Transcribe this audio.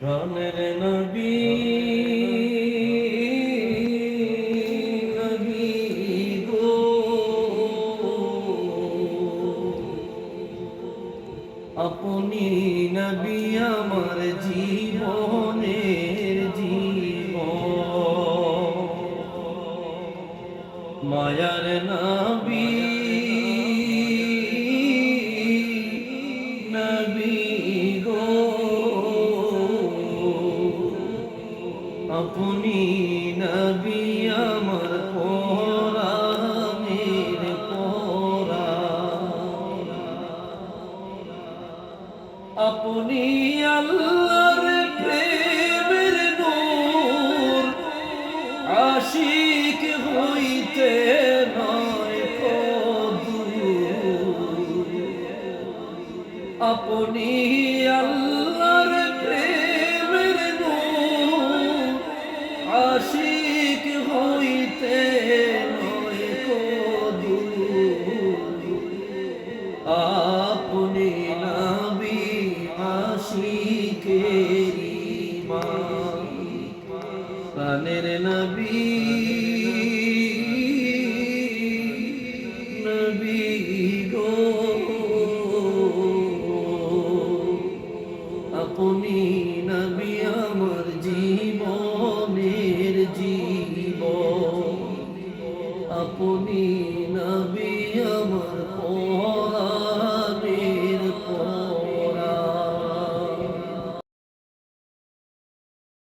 প্রাণের নবী নবী গো। আপনি নবী আমার জীবনের জীবন। মায়ার নবী আপনি নবী আমার পরাণের পরা আপনি আল্লাহর প্রেমের নূর আশিক হইতে নয় আপনি আল্লাহর আশিক হইতে নয় কদূর আপনি নবী আশিকেরি মা নবী। আপনি নবী আপনি নবী।